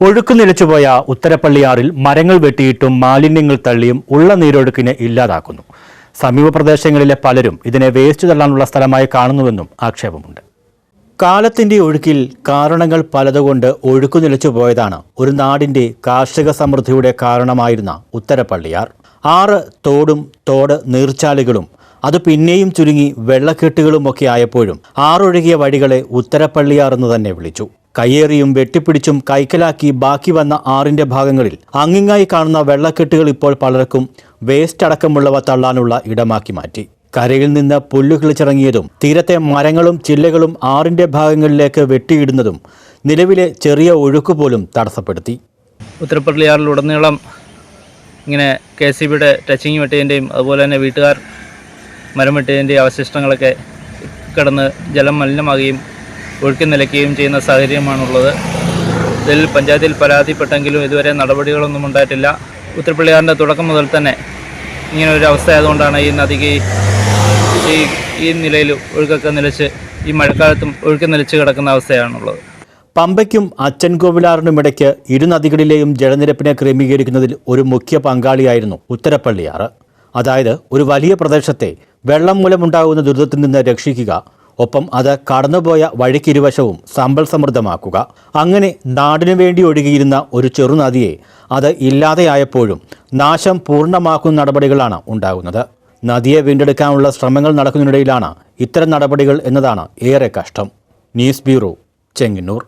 ഒഴുക്കു നിലച്ചുപോയ ഉത്തരപ്പള്ളിയാറിൽ മരങ്ങൾ വെട്ടിയിട്ടും മാലിന്യങ്ങൾ തള്ളിയും ഉള്ള നീരൊഴുക്കിനെ ഇല്ലാതാക്കുന്നു. സമീപ പ്രദേശങ്ങളിലെ പലരും ഇതിനെ വേസ്റ്റ് തള്ളാനുള്ള സ്ഥലമായി കാണുന്നുവെന്നും ആക്ഷേപമുണ്ട്. കാലത്തിന്റെ ഒഴുക്കിൽ കാരണങ്ങൾ പലതുകൊണ്ട് ഒഴുക്കു നിലച്ചുപോയതാണ് ഒരു നാടിന്റെ കാർഷിക സമൃദ്ധിയുടെ കാരണമായിരുന്ന ഉത്തരപ്പള്ളിയാർ. ആറ് തോടും തോട് നീർച്ചാലുകളും അത് പിന്നെയും ചുരുങ്ങി വെള്ളക്കെട്ടുകളുമൊക്കെ ആയപ്പോഴും ആറൊഴുകിയ വഴികളെ ഉത്തരപ്പള്ളിയാർ എന്ന് തന്നെ വിളിച്ചു. കയ്യേറിയും വെട്ടിപ്പിടിച്ചും കൈക്കലാക്കി ബാക്കി വന്ന ആറിന്റെ ഭാഗങ്ങളിൽ അങ്ങിങ്ങായി കാണുന്ന വെള്ളക്കെട്ടുകൾ ഇപ്പോൾ പലർക്കും വേസ്റ്റ് അടക്കമുള്ളവ തള്ളാനുള്ള ഇടമാക്കി മാറ്റി. കരയിൽ നിന്ന് പുല്ല് കിളിച്ചിറങ്ങിയതും തീരത്തെ മരങ്ങളും ചില്ലകളും ആറിന്റെ ഭാഗങ്ങളിലേക്ക് വെട്ടിയിടുന്നതും നിലവിലെ ചെറിയ ഒഴുക്ക് പോലും തടസ്സപ്പെടുത്തി. ഉത്തരപ്പള്ളിയാറിലുടനീളം ഇങ്ങനെ കെ സി ബിയുടെ ടച്ചിങ് വെട്ടിയതിന്റെയും അതുപോലെ തന്നെ വീട്ടുകാർ മരം വെട്ടിയതിന്റെയും അവശിഷ്ടങ്ങളൊക്കെ കിടന്ന് ജലം മലിനമാകുകയും ഒഴുക്കി നിലയ്ക്കുകയും ചെയ്യുന്ന സാഹചര്യമാണുള്ളത്. ഇതിൽ പഞ്ചായത്തിൽ പരാതിപ്പെട്ടെങ്കിലും ഇതുവരെ നടപടികളൊന്നും ഉണ്ടായിട്ടില്ല. ഉത്തരപ്പള്ളിയാറിന്റെ തുടക്കം മുതൽ തന്നെ ഇങ്ങനെ ഒരു അവസ്ഥ ആയതുകൊണ്ടാണ് ഈ നദിക്ക് ഈ ഈ നിലയിൽ ഒഴുക്കൊക്കെ നിലച്ച് ഈ മഴക്കാലത്തും ഒഴുക്കി നിലച്ച് കിടക്കുന്ന അവസ്ഥയാണുള്ളത്. പമ്പയ്ക്കും അച്ചൻകോവിലാറിനുമിടയ്ക്ക് ഇരു നദികളിലെയും ജലനിരപ്പിനെ ക്രമീകരിക്കുന്നതിൽ ഒരു മുഖ്യ പങ്കാളിയായിരുന്നു ഉത്തരപ്പള്ളിയാറ്. അതായത് ഒരു വലിയ പ്രദേശത്തെ വെള്ളം മൂലമുണ്ടാകുന്ന ദുരിതത്തിൽ നിന്ന് രക്ഷിക്കുക ഒപ്പം അത് കടന്നുപോയ വഴിക്കിരുവശവും സമ്പൽ സമൃദ്ധമാക്കുക. അങ്ങനെ നാടിനു വേണ്ടി ഒഴുകിയിരുന്ന ഒരു ചെറുനദിയെ അത് ഇല്ലാതെയായപ്പോഴും നാശം പൂർണമാക്കുന്ന നടപടികളാണ് ഉണ്ടാകുന്നത്. നദിയെ വീണ്ടെടുക്കാനുള്ള ശ്രമങ്ങൾ നടക്കുന്നതിനിടയിലാണ് ഇത്തരം നടപടികൾ എന്നതാണ് ഏറെ കഷ്ടം. News bureau Chengannur.